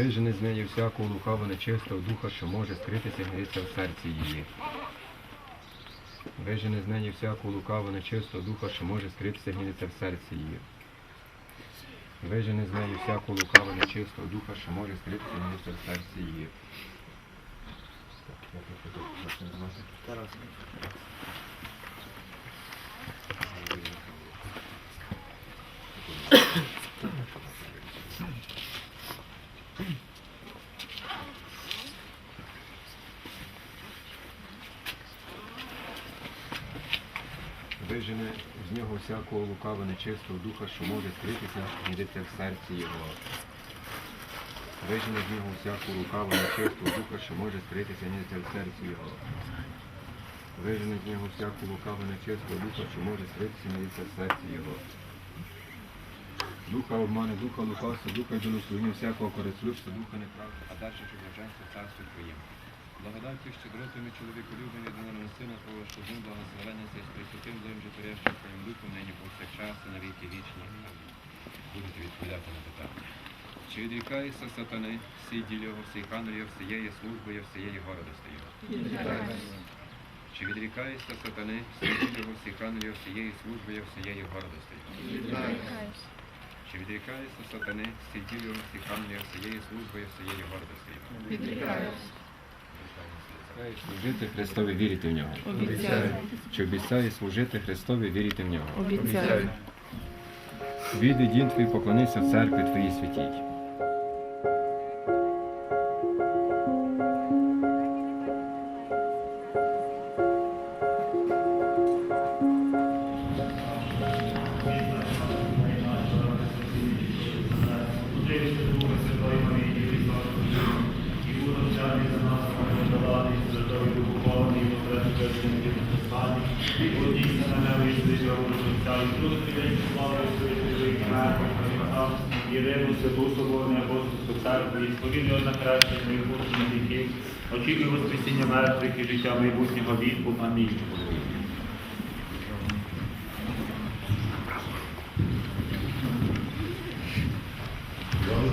Вижени з неї всякого лукавого нечистого духа, що може скритися і гниться в серці її. Вижени з неї всякого лукавого нечистого духа, що може скритися і гниться в серці її. Вижени з неї всякого лукавого нечистого духа, що може скритися і гниться в серці її. Так, я тут тут так не знаю. Тарас. Вижене з нього всякого лукавого нечистого духа, що може скритися, гнідиться в серці його. Вижене з нього всякого лукавого нечистого духа, що може скритися, гнідиться в серці його. Вижене з нього всякого лукавого нечистого духа, що може скритися, гнідиться в серці його. Духа обмани, духа лукавства, духа ідолослужіння, всякого користлюбства, духа неправди, а далі що блаженство царство Твоїм. Благодаттю, щедротами чоловіку любим єдиному сина Твого, що з ним благословення з Пресвятим Злим Житарящим Твоїм Духом, нині повсякчас і на віки вічні. Амінь. Будете відповідати на питання. Чи відрікаєшся сатани, всій ділі його, всій хандрі, його, всієї служби, всієї городості його? Чи відрікаєшся сатани, всій ділі його, всій хандрі, його, всієї служби, всієї городості його? Чи відрікаєшся сатани, всій ділі його, всій хандрі, його, всієї служби, всієї городості його? Служити Христові, вірити в нього. Обіцяю. Чи обіцяє служити Христові, вірити в нього? Обіцяю. Віди дім твій, поклонися в церкві твоїй святій. Єдину святу соборну апостольську церкву, і сповідно на краще майбутніх віків, очікую воскресіння мертвих і життя майбутнього віку. Амінь.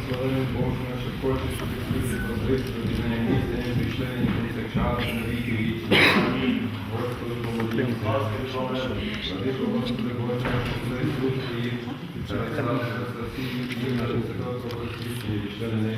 Благословений Боже наш, хоче, щоб ти прозрити, тобі на місце, не прийшли, не прийшли час, на віки вічні. Господи, і і і що не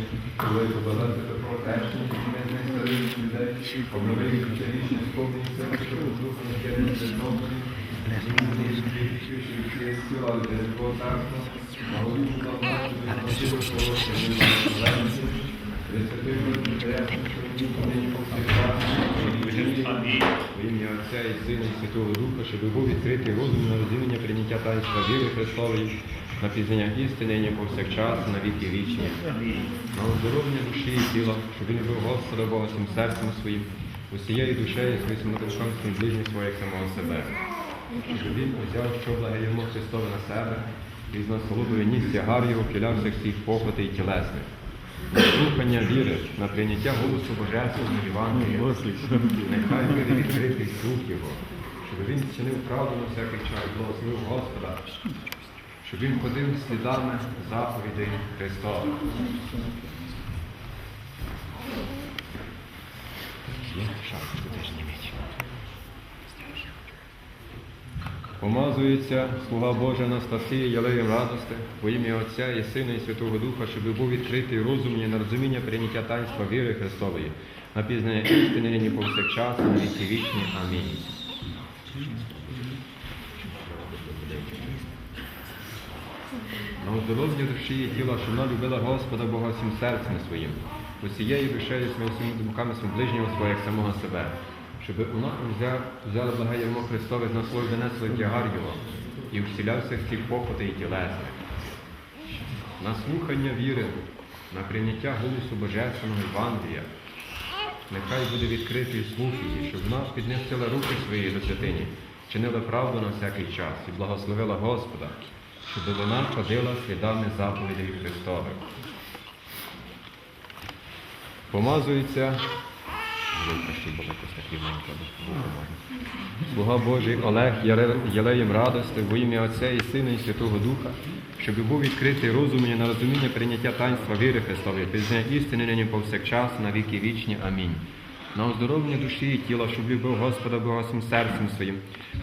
Амінь. В ім'я Отця і Сина і Святого Духа, щоб був відкритий розум на розуміння прийняття таїнства віри Христової, на пізнання істини, нині повсякчас, на віки вічні. На оздоровлення душі і тіла, щоб він любив Господа Бога всім серцем своїм, усією душею своїм самодушом своїм ближнім своє як самого себе. Щоб він узяв, що благоємо Христове на себе, і з насолодою ніс тягар його, кілявся всіх похоти і тілесних. На слухання віри, на прийняття голосу Божественного Євангелія, нехай буде відкритий слух його, щоб він чинив правду на всякий час, благословив Господа, щоб він ходив слідами заповідей Христова. Шапочку теж Помазується слуга Божа Анастасія, ялеєм радости, во ім'я Отця і Сина і Святого Духа, щоб був відкритий розум і на розуміння прийняття таїнства віри Христової, на пізнання істини нині повсякчас, на віки вічні. Амінь. На оздоровлення душі і тіла, щоб вона любила Господа Бога всім серцем своїм, усією душею своїм всіми думками своїм ближнього свого, як самого себе, щоб вона взяла, взяла ярмо Христове з наслов донесли тягар його і вселявся всіх похоти і тілесних. На слухання віри, на прийняття голосу Божественного Євангелія, нехай буде відкритий слух її, щоб вона піднесила руки свої до святині, чинила правду на всякий час і благословила Господа, щоб вона ходила слідами заповідей Христових. Помазується, прости. Рівненько. Слуга Божий Олег Єлеєм радости во ім'я Отця і Сина і Святого Духа, щоб був відкритий розум і на розуміння прийняття таїнства віри Христової, пізнання істини нині повсякчас, на віки вічні. Амінь. На оздоровлення душі і тіла, щоб любив Господа Бога всім серцем своїм,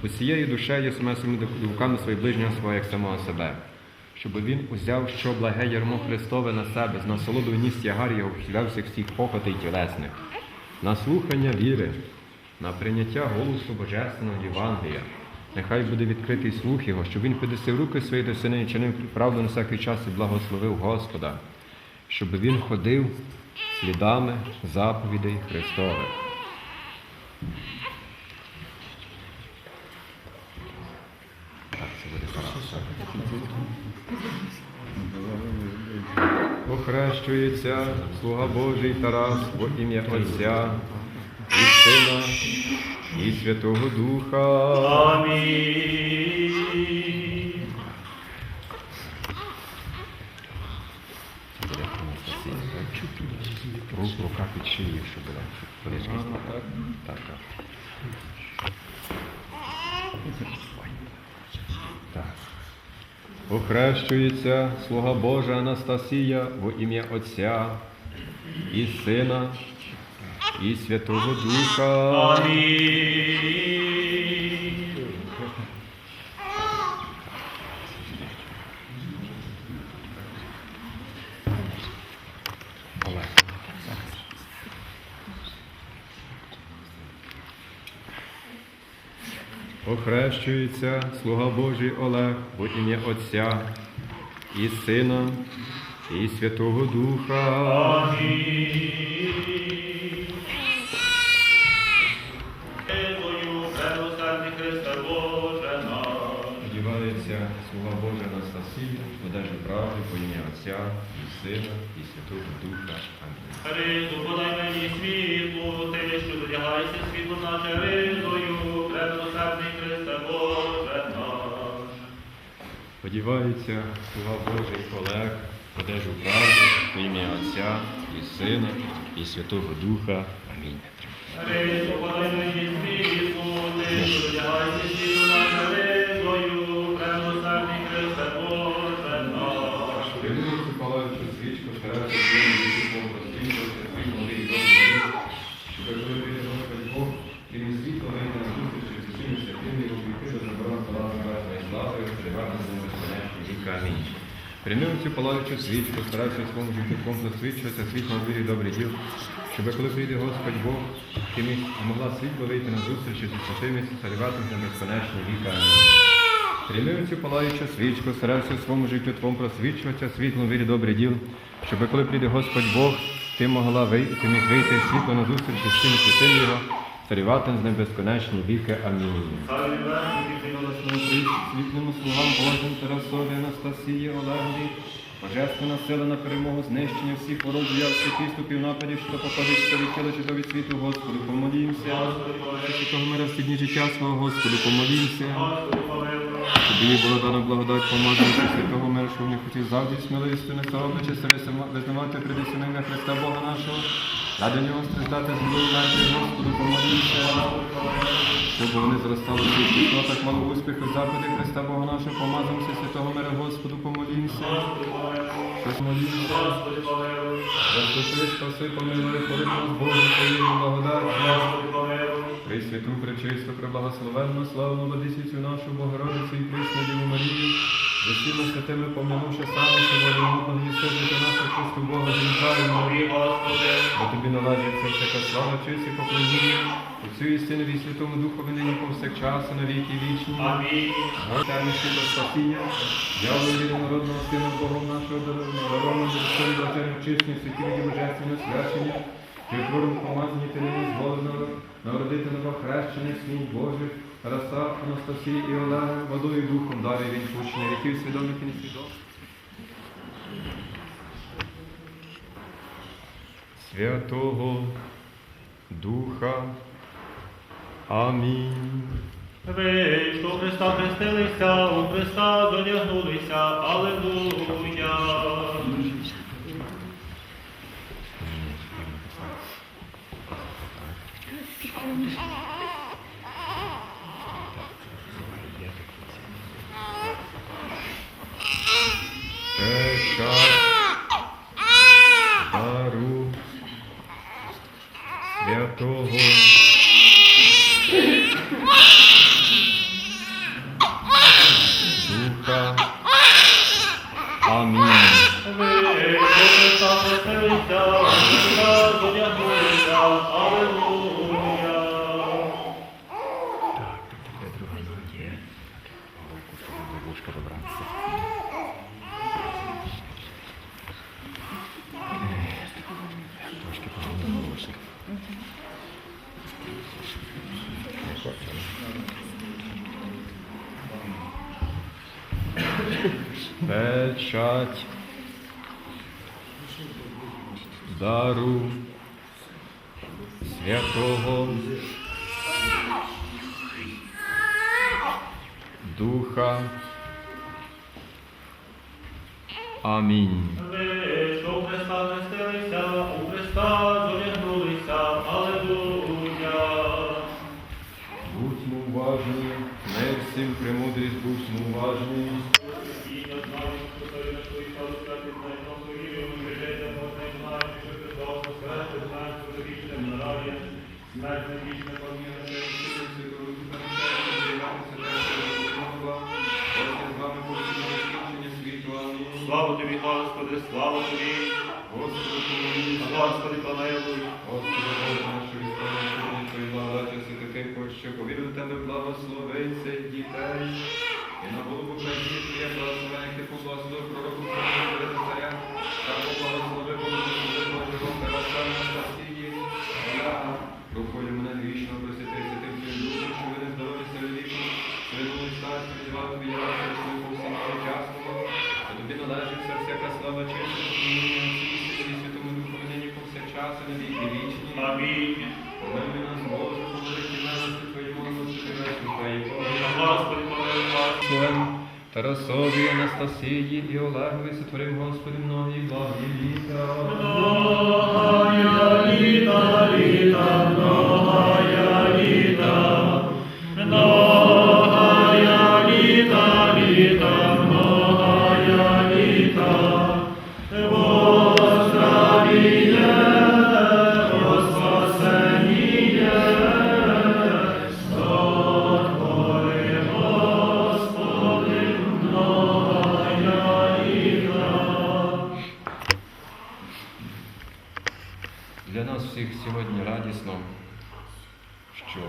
усією душею, саме своїми думками своїх ближнього свого, як самого себе. Щоб він узяв, що благе ярмо Христове на себе, з насолодою ніс тягар його вхилявся всіх похотей тілесних, на слухання віри, на прийняття голосу Божественного Євангелія. Нехай буде відкритий слух його, щоб він піднесив руки свої до сини і чинив правду на всякий час і благословив Господа, щоб він ходив слідами заповідей Христових. Це буде. Охрещується слуга Божий Тарас во ім'я Отця і Сина і Святого Духа. Амінь. Рук, рука під шиєю. Так. Охрещується слуга Божа Анастасія во ім'я Отця і Сина і Святого Духа. Амінь. Охрещується слуга Божий Олег во ім'я Отця і Сина і Святого Духа. Амінь. По ім'я Отця і Сина і Святого Духа. Амінь. Ризу подай мені світло, ти, що задягаєшся світлом наше ризою, прелославний Христа Боже наш. Сподівається слуга Божий Олег, одежу правди по ім'я Отця і Сина і Святого Духа. Амінь. Ризу подай мені безконечні віка. Амінь. Приймемо цю палаючу свічку, стараюся в своєму життям засвідчуватися світлом вірі і добрий діл, щоб коли прийде Господь Бог, ти могла світло вийти на зустріч зі святими і царювати безконечні віка. Амінь. Прийми цю палаючу свічку, старайся у своєму життю Твому просвічуватися світлом вірі добрий діл, щоб коли прийде Господь Бог, ти могла вийти, ти міг вийти світло на зустріч з цим святим Його, царювати з ним безконечні віки. Амінь. Світлому слугам Божим Тарасові, Анастасії, Олегові, Божественна сила на перемогу, знищення всіх ворог, всіх підступів, нападів, що покажуть, що від тіла, чи від світу, Господу, помолімся. Святого мира в ці дні життя свого, помолімся. Щоб їй було дано благодать помазати святого миру, що в них хотів завжди сміливістю не соромлячи себе визнавати придесінення Христа Бога нашого, а до нього страждати з милою нашою, Господу, помолімся. Щоб вони зростали в цих чеснотах, мали успіху заходи Христа Бога нашого, помазаємося святого мира, Господу, помолімся. Щось молімся. Заступи, спаси, помилуй, нас Боже, Твоєю благодаттю. Пресвяту, пречисту, преблагословенну, славну Владисицю нашу Богородицю і присну Діву Марію, з усіма святими помянувши саме сьогодні мудного Єсовіка нашого Христу Бога, вітаємо. Бо тобі належиться всяка слава, честь і поклоніння, Отцю і Синові і Святому Духові нині повсякчас і на віки вічні. Амінь. Господи, світло спасіння, явлення від народного Сина Богом нашого дарованого Христові блаженним чистим святів і божественне і твором помазані ти нині зволено народити новохрещених слуг Божих, Тараса, Анастасії і Олега, водою духом дарі він пущення віків свідомих і несвідомих. Святого Духа. Амінь. Ви, що Христа хрестилися, у Христа зодягнулися, Аллилуйя. Дару святого Духа. Амінь. Ви, Христа, поселися, Христа, зодягнулися, Аллилуйя. Печать дару святого Духа. Амінь. Будьмо уважні, не всім премудрість, будьмо уважні. Тарасові, Анастасії і Олегові сотворив Господи многі благі літа. Для нас всіх сьогодні радісно, що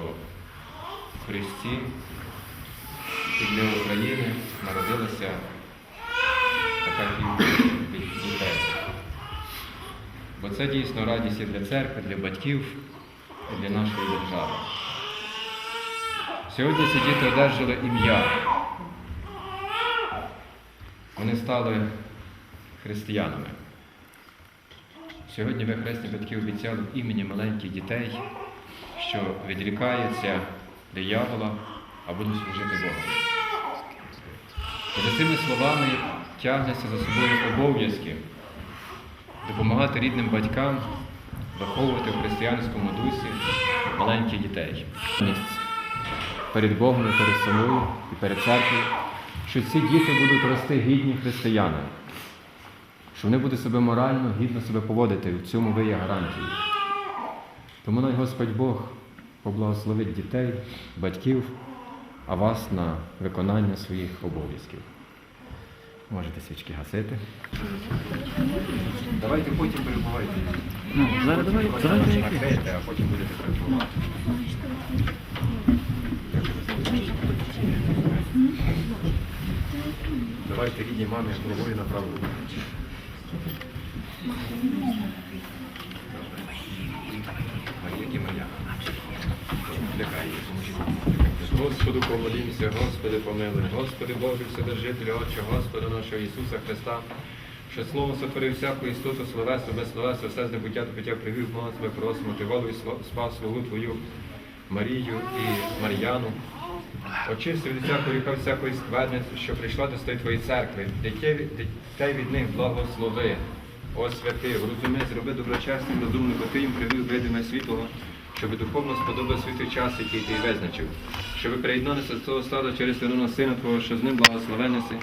в Христі і для України народилася така кількість дітей. Бо це дійсно радість і для церкви, для батьків, і для нашої держави. Сьогодні ці діти одержали ім'я. Вони стали християнами. Сьогодні ви, хресні батьки, обіцяли в імені маленьких дітей, що відрікаються диявола, а будуть служити Богу. За цими словами тягнеться за собою обов'язки допомагати рідним батькам виховувати в християнському дусі маленьких дітей. Перед Богом і перед собою і перед церквою, що ці діти будуть рости гідні християни що вони будуть себе морально, гідно себе поводити, в цьому ви є гарантією. Тому най Господь Бог поблагословить дітей, батьків, а вас на виконання своїх обов'язків. Можете свічки гасити. Давайте потім перебувайте. Ну, зараз давай, давай, давай. Накрийте, а потім будете перебувати. Давайте рідній мамі головою направо. Марія Господу помолімся, Господи помилуй, Господи Боже, Вседержителю, Отче, Господа нашого Ісуса Христа, що Слово сотворив всяку істоту, словесу, без словесу, все з небуття до буття привів, тебе просимо, ти волю сла- слугу Твою, Марію і Мар'яну. Очисти від всякого гріха, всякої скверни, що прийшла до стої Твоєї церкви, дітей, від них благослови. О святий, розуми, зроби доброчесним, розумним, бо ти їм привив видиме світлого, щоб духовно сподобав святий час, який ти визначив, щоб приєдналися з того стада через сина Сина Твого, що з ним благословенися,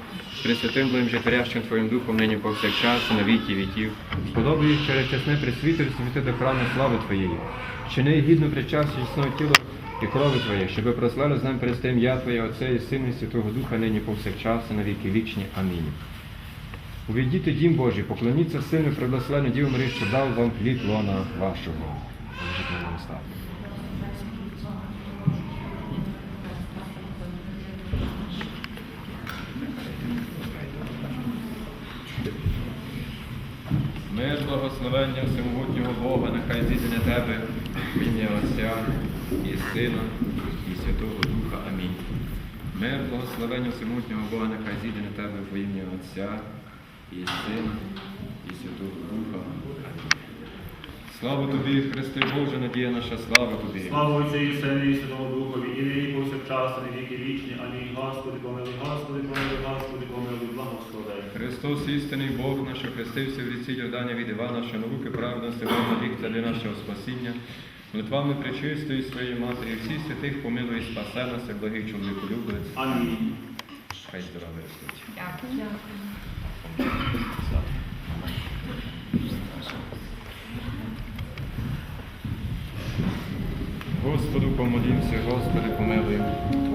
Пресвятим Благим Житарящим Твоїм Духом нині повсякчас, на віки віків. Сподобай їх через чесне присвіти святи до храму слави Твоєї. Чини гідну причастю чесного тіла і крови Твоєї, щоб прославили з нами перед тим я Твоє Отця і Сина і Святого Духа нині повсякчас, і на віки вічні. Амінь. Увійдіть дім Божий, поклоніться сину преблагословенну Діву Марії, що дав вам плід лона вашого. Мир благословення всемогутнього Бога, нехай зійде на тебе ім'я Отця і Сина і Святого Духа. Амінь. Мир благословення всемогутнього Бога, нехай зійде на тебе в ім'я Отця і Сина і Святого Духа. Амінь. Слава тобі, Христе Боже, надія наша, слава тобі. Слава Отцю і Сину і Святому Духові, і нині повсякчас, і віки вічні. Амінь. Господи, помилуй, Господи, помилуй, Господи, помилуй, благослови. Христос, істинний Бог наш, що хрестився в ріці Йорданя від Івана, що науки праведності на вік для нашого спасіння. Молитвами причистої своєї матері, всіх святих помилуй спасе нас, як благий чоловіку любить. Амінь. Хай здоров'я ростуть. Дякую. Господу помолімся, Господи помилуй.